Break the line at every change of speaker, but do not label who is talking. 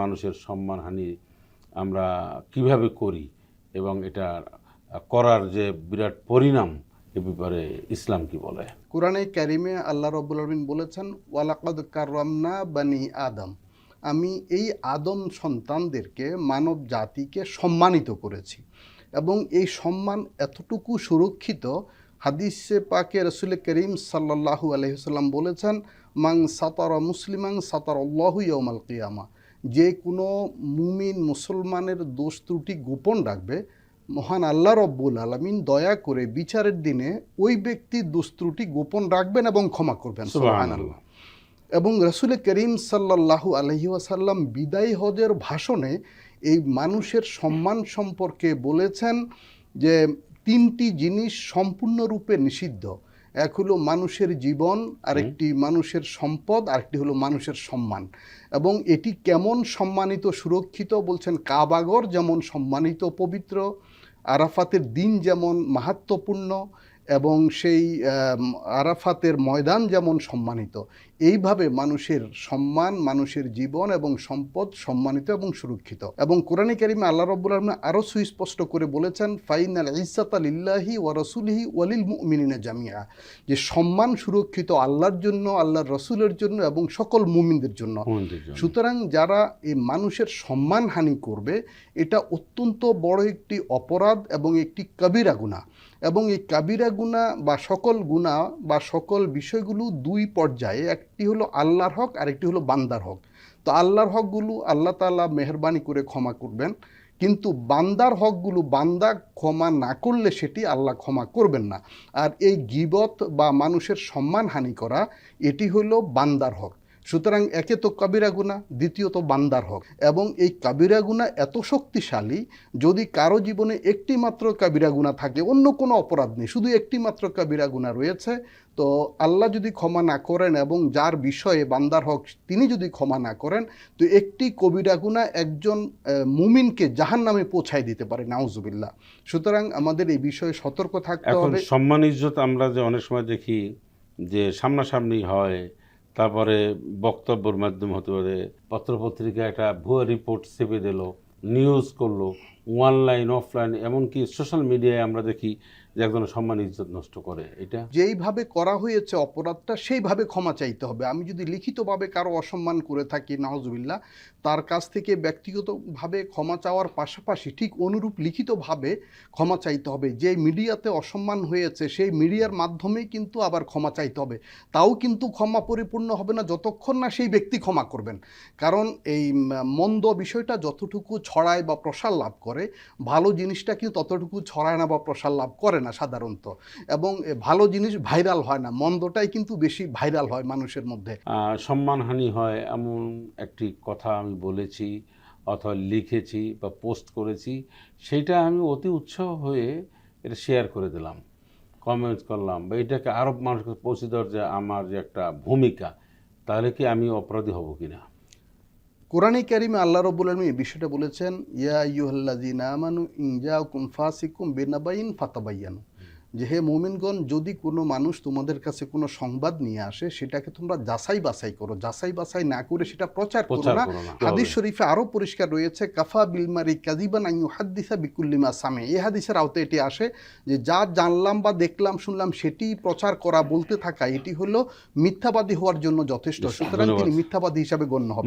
মানুষের সম্মানহানি আমরা কীভাবে করি এবং এটা করার যে বিরাট পরিণাম এ ব্যাপারে ইসলাম কি বলে?
কোরআনে ক্যারিমে আল্লাহ রব্বুল আলমিন বলেছেন, ওয়ালাকাদ কাররামনা বানি আদম। আমি এই আদম সন্তানদেরকে মানব জাতিকে সম্মানিত করেছি এবং এই সম্মান এতটুকু সুরক্ষিত, হাদিসে পাকে রসুল করিম সাল্লাহু আলহিসাল্লাম বলেছেন মাং সাতার মুসলিমাং সাতার আল্লাহু ইয়মাল কিয়ামা। যে কোনো মুমিন মুসলমানের দোষ ত্রুটি গোপন রাখবে মহান আল্লাহ রব্বুল আলমিন দয়া করে বিচারের দিনে ওই ব্যক্তির দোষ ত্রুটি গোপন রাখবেন এবং ক্ষমা করবেন। সুবহানাল্লাহ। এবং রসুল করিম সাল্লাল্লাহু আলহি ওয়াসাল্লাম বিদায় হজের ভাষণে এই মানুষের সম্মান সম্পর্কে বলেছেন যে তিনটি জিনিস সম্পূর্ণরূপে নিষিদ্ধ। এক হলো মানুষের জীবন আর একটি মানুষের সম্পদ আর একটি হলো মানুষের সম্মান। এবং এটি কেমন সম্মানিত সুরক্ষিত বলছেন কাবাগর যেমন সম্মানিত পবিত্র। আরাফাতের দিন যেমন মাহাত্মপূর্ণ এবং সেই আরাফাতের ময়দান যেমন সম্মানিত এইভাবে মানুষের সম্মান মানুষের জীবন এবং সম্পদ সম্মানিত এবং সুরক্ষিত। এবং কোরআনী কারিমে আল্লাহ রব্বুল আলম আরও সুস্পষ্ট করে বলেছেন ফাইন আল ইসাত আলিল্লাহি ওয়া রসুলহি ওয়ালিল মুমিনিনা জামিয়া যে সম্মান সুরক্ষিত আল্লাহর জন্য আল্লাহর রসুলের জন্য এবং সকল মুমিনদের জন্য। সুতরাং যারা এই মানুষের সম্মানহানি করবে এটা অত্যন্ত বড় একটি অপরাধ এবং একটি কবিরা গুণা এবং এই কাবিরা গুণা বা সকল গুণা বা সকল বিষয়গুলো দুই পর্যায়ে, একটি হলো আল্লাহর হক, আরেকটি হলো বান্দার হক। তো আল্লাহর হকগুলো আল্লাহ তাআলা মেহরবানি করে ক্ষমা করবেন, কিন্তু বান্দার হকগুলো বান্দা ক্ষমা না করলে সেটি আল্লাহ ক্ষমা করবেন না। আর এই গিবত বা মানুষের সম্মানহানি করা, এটি হলো বান্দার হক। সুতরাং একে তো কাবিরা গুণা দ্বিতীয়ত বান্দার হক। এবং এই কাবিরা গুণা এত শক্তিশালী যদি কারও জীবনে একটি মাত্র কাবিরা গুণা থাকে অন্য কোনো অপরাধ নেই শুধু একটি মাত্র কাবিরা গুণা রয়েছে তো আল্লাহ যদি ক্ষমা না করেন এবং যার বিষয়ে বান্দার হক তিনি যদি ক্ষমা না করেন তো একটি কবিরা গুণা একজন মুমিনকে জাহান নামে পৌঁছায় দিতে পারে নাউজুবিল্লাহ। সুতরাং আমাদের এই বিষয়ে সতর্ক থাকতে হবে।
সম্মান ইজ্জত আমরা যে অনেক সময় দেখি যে সামনাসামনি হয় তারপরে বক্তব্যের মাধ্যমে হতে পারে পত্রপত্রিকা একটা ভুয়া রিপোর্ট চেপে দিল নিউজ করল অনলাইন অফলাইন এমনকি সোশ্যাল মিডিয়ায় আমরা দেখি যে একজনের সম্মান ইজ্জত নষ্ট করে, এটা
যেইভাবে করা হয়েছে অপরাধটা, সেইভাবে ক্ষমা চাইতে হবে। আমি যদি লিখিতভাবে কারও অসম্মান করে থাকি নাহজুবিল্লাহ তার কাছ থেকে ব্যক্তিগতভাবে ক্ষমা চাওয়ার পাশাপাশি ঠিক অনুরূপ লিখিতভাবে ক্ষমা চাইতে হবে। যে মিডিয়াতে অসম্মান হয়েছে, সেই মিডিয়ার মাধ্যমেই কিন্তু আবার ক্ষমা চাইতে হবে। তাও কিন্তু ক্ষমা পরিপূর্ণ হবে না, যতক্ষণ না সেই ব্যক্তি ক্ষমা করবেন। কারণ এই মন্দ বিষয়টা যতটুকু ছড়ায় বা প্রসার লাভ করে, ভালো জিনিসটা কিন্তু ততটুকু ছড়ায় না বা প্রসার লাভ করে না সাধারণত। এবং ভালো জিনিস ভাইরাল হয় না, মন্দটাই কিন্তু বেশি ভাইরাল হয় মানুষের মধ্যে।
সম্মানহানি হয় এমন একটি কথা আমি বলেছি অথবা লিখেছি বা পোস্ট করেছি সেইটা আমি অতি উৎসাহ হয়ে এটা শেয়ার করে দিলাম কমেন্টস করলাম, বা এটাকে আরও মানুষকে পৌঁছে দেওয়ার যে আমার যে একটা ভূমিকা, তাহলে কি আমি অপরাধী হব কিনা?
কোরআনে কারিমে আল্লাহ রব্বুল আলমী এই বিষয়টা বলেছেন ইয়া ইউহাল্লাযীনা আমানু ইনজাকুম ফাসিকুম বেনাবাইন ফাতাবাইয়ানু। যে হে মুমিনগণ যদি কোনো মানুষ তোমাদের কাছে কোনো সংবাদ নিয়ে আসে সেটাকে তোমরা যাচাই বাছাই করো। যাচাই বাছাই না করে সেটা প্রচার করো না। হাদিস শরীফে আরও পরিষ্কার রয়েছে কাফা বিলমারি কাজিবান আইয়ু হাদ্দিসা বিকুল্লিমা সামে এ হাদিসের আওতায় এটি আসে যে যা জানলাম বা দেখলাম শুনলাম সেটি প্রচার করা বলতে থাকা এটি হলো মিথ্যাবাদী হওয়ার জন্য যথেষ্ট। সুতরাং তিনি মিথ্যাবাদী হিসাবে গণ্য হবে